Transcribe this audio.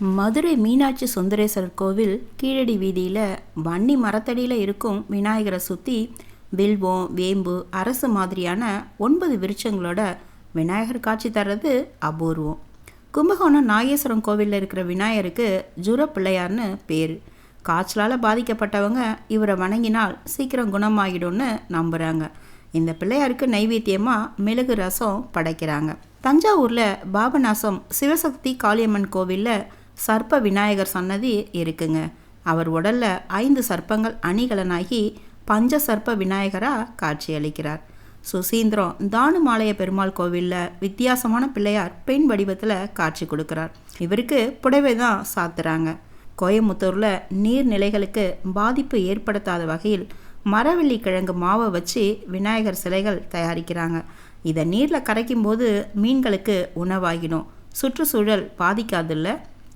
மதுரை மீனாட்சி சுந்தரேஸ்வரர் கோவில் கீழடி வீதியில் வன்னி மரத்தடியில் இருக்கும் விநாயகரை சுற்றி வில்வம் வேம்பு அரசு மாதிரியான ஒன்பது விருட்சங்களோட விநாயகர் காட்சி தர்றது அபூர்வம். கும்பகோணம் நாகேஸ்வரம் கோவிலில் இருக்கிற விநாயகருக்கு ஜுர பிள்ளையார்னு பேர். காய்ச்சலால் பாதிக்கப்பட்டவங்க இவரை வணங்கினால் சீக்கிரம் குணமாகிடும்னு நம்புகிறாங்க இந்த பிள்ளையாருக்கு நைவேத்தியமாக மிளகு ரசம் படைக்கிறாங்க. தஞ்சாவூரில் பாபநாசம் சிவசக்தி காளியம்மன் கோவிலில் சர்ப்ப விநாயகர் சன்னதி இருக்குங்க. அவர் உடல்ல ஐந்து சர்ப்பங்கள் அணிகலனாகி பஞ்ச சர்ப்ப விநாயகராக காட்சியளிக்கிறார். சுசீந்திரம் தானுமாலய பெருமாள் கோவிலில் வித்தியாசமான பிள்ளையார் பெண் வடிவத்தில் காட்சி கொடுக்கிறார். இவருக்கு புடவை தான் சாத்துறாங்க. கோயம்புத்தூரில் நீர்நிலைகளுக்கு பாதிப்பு ஏற்படுத்தாத வகையில் மரவள்ளி கிழங்கு மாவை வச்சு விநாயகர் சிலைகள் தயாரிக்கிறாங்க. இதை நீரில் கரைக்கும் போது மீன்களுக்கு உணவாகிடும். சுற்றுச்சூழல் பாதிக்காதில்ல.